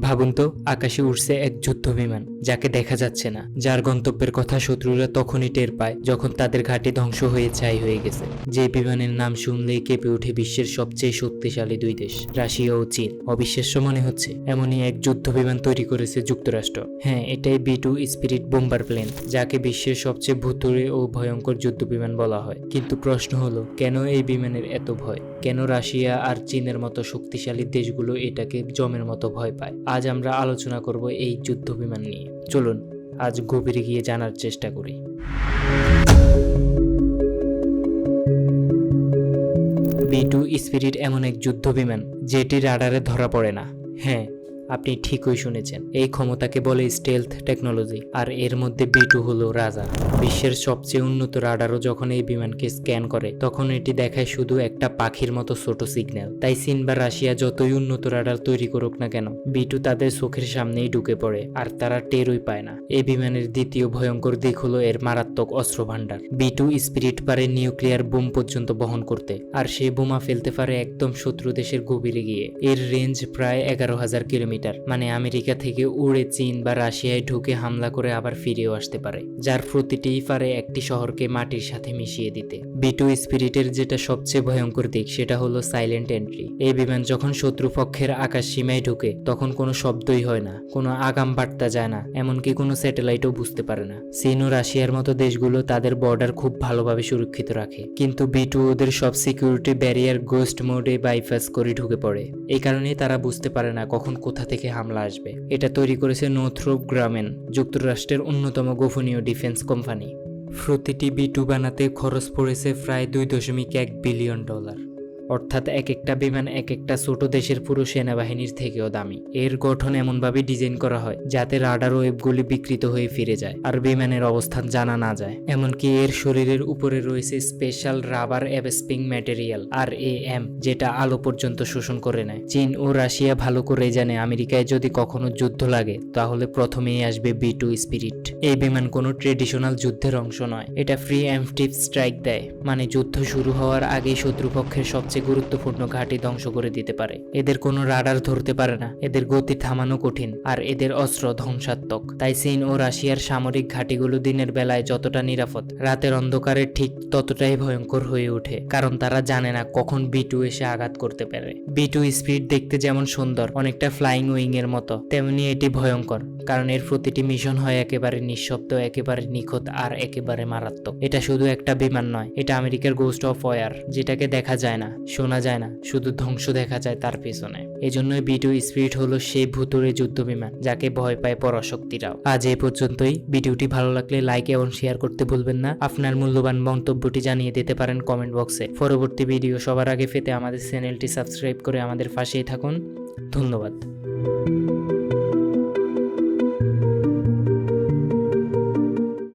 ভাবুন তো, আকাশে উঠছে এক যুদ্ধ বিমান, যাকে দেখা যাচ্ছে না। যার গন্তব্যের কথা শত্রুরা তখনই টের পায়, যখন তাদের ঘাঁটি ধ্বংস হয়ে ছাই হয়ে গেছে। যে বিমানের নাম শুনলেই কেঁপে ওঠে বিশ্বের সবচেয়ে শক্তিশালী দুই দেশ, রাশিয়া ও চীন। অবিশ্বাস্য মনে হচ্ছে, এমনই এক যুদ্ধ বিমান তৈরি করেছে যুক্তরাষ্ট্র। হ্যাঁ এটাই B two spirit bomber plane, যাকে বিশ্বের সবচেয়ে ভুতুড়ে ও ভয়ঙ্কর যুদ্ধ বিমান বলা হয়। কিন্তু প্রশ্ন হলো, কেন এই বিমানের এত ভয়? কেন রাশিয়া আর চীনের মতো শক্তিশালী দেশগুলো এটাকে জমের মতো ভয় পায়? আজ আমরা আলোচনা করব এই যুদ্ধ বিমান নিয়ে। চলুন, আজ গভীরে গিয়ে জানার চেষ্টা করি। বি টু স্পিরিট এমন এক যুদ্ধ বিমান যেটি রাডারে ধরা পড়ে না। হ্যাঁ আপনি ঠিকই শুনেছেন। এই ক্ষমতাকে বলে স্টেলথ টেকনোলজি আর এর মধ্যে বি টু হলো রাজা। বিশ্বের সবচেয়ে উন্নত রাডারও যখন এই বিমানকে স্ক্যান করে, তখন এটি দেখায় শুধু একটা পাখির মতো ছোট সিগন্যাল তাই চীন বা রাশিয়া যতই উন্নত রাডার তৈরি করুক না কেন বি টু তাদের চোখের সামনেই ঢুকে পড়ে, আর তারা টেরই পায় না। এই বিমানের দ্বিতীয় ভয়ঙ্কর দিক হলো এর মারাত্মক অস্ত্র ভান্ডার বি টু স্পিরিট পারে নিউক্লিয়ার বোম পর্যন্ত বহন করতে, আর সে বোমা ফেলতে পারে একদম শত্রু দেশের গভীরে গিয়ে। এর রেঞ্জ প্রায় এগারো হাজার কিলোমিটার। মানে আমেরিকা থেকে উড়ে চীন বা রাশিয়ায় ঢুকে হামলা করে আবার ফিরেও আসতে পারে, যার প্রতিটিই পারে একটি শহরকে মাটির সাথে মিশিয়ে দিতে। বি টু স্পিরিটের যেটা সবচেয়ে ভয়ঙ্কর দিক, সেটা হলো সাইলেন্ট এন্ট্রি। এই বিমান যখন শত্রুপক্ষের আকাশ সীমায় ঢুকে, তখন কোনো শব্দই হয় না, কোনো আগাম বার্তা যায় না, এমনকি কোনো স্যাটেলাইটও বুঝতে পারে না। চীন ও রাশিয়ার মতো দেশগুলো তাদের বর্ডার খুব ভালোভাবে সুরক্ষিত রাখে, কিন্তু বিটু ওদের সব সিকিউরিটি ব্যারিয়ার গোস্ট মোডে বাইপাস করে ঢুকে পড়ে। এই কারণেই তারা বুঝতে পারে না কখন কোথা থেকে হামলা আসবে। এটা তৈরি করেছে নথ্রোপ গ্রামেন, যুক্তরাষ্ট্রের অন্যতম গোপনীয় ডিফেন্স কোম্পানি। প্রতিটি বিটু বানাতে খরচ পড়েছে প্রায় দুই দশমিক এক বিলিয়ন ডলার। অর্থাৎ এক একটা বিমান এক একটা ছোট দেশের পুরো সেনাবাহিনীর থেকেও দামি। এর গঠন এমনভাবে ডিজাইন করা হয়, যাতে রাডার ওয়েবগুলি বিকৃত হয়ে ফিরে যায় আর বিমানের অবস্থান জানা না যায়। এমনকি এর শরীরের উপরে রয়েছে special rubber absorbing material R A M যেটা আলো পর্যন্ত শোষণ করে নেয়। চীন ও রাশিয়া ভালো করে জানে আমেরিকায় যদি কখনো যুদ্ধ লাগে, তাহলে প্রথমেই আসবে বি টু স্পিরিট। এই বিমান কোনো ট্রেডিশনাল যুদ্ধের অংশ নয়, এটা ফ্রি অ্যাম্পটিভ স্ট্রাইক দেয় মানে যুদ্ধ শুরু হওয়ার আগেই শত্রুপক্ষের সবচেয়ে গুরুত্বপূর্ণ ঘাঁটি ধ্বংস করে দিতে পারে। এদের কোনো রাডার ধরতে পারে না। এদের গতি থামানো কঠিন আর এদের অস্ত্র ধ্বংসাত্মক। তাই চীন ও রাশিয়ার সামরিক ঘাঁটিগুলো দিনের বেলায় যতটা নিরাপদ, রাতের অন্ধকারে ঠিক ততটাই ভয়ঙ্কর হয়ে ওঠে, কারণ তারা জানে না কখন বি টু এসে আঘাত করতে পারে। বি টু স্পিড দেখতে যেমন সুন্দর, অনেকটা ফ্লাইং উইং এর মতো, তেমনি এটি ভয়ঙ্কর, কারণ এর প্রতিটি মিশন হয় একেবারে নিঃশব্দ, একেবারে নিখুঁত আর একেবারে মারাত্মক। এটা শুধু একটা বিমান নয়, এটা আমেরিকার গোস্ট অফ ওয়ার যেটাকে দেখা যায় না। শোনা যায় না, শুধু ধ্বংস দেখা যায় তার পেছনে। এজন্যই বি টু স্পিরিট হলো সেই ভুতুরে যুদ্ধ বিমান যাকে ভয় পায় পরাশক্তিরাও। আজ এ পর্যন্তই। ভিডিওটি ভালো লাগলে লাইক এবং শেয়ার করতে ভুলবেন না। আপনার মূল্যবান মন্তব্যটি জানিয়ে দিতে পারেন কমেন্ট বক্সে পরবর্তী ভিডিও সবার আগে পেতে আমাদের চ্যানেলটি সাবস্ক্রাইব করে আমাদের পাশেই থাকুন। ধন্যবাদ।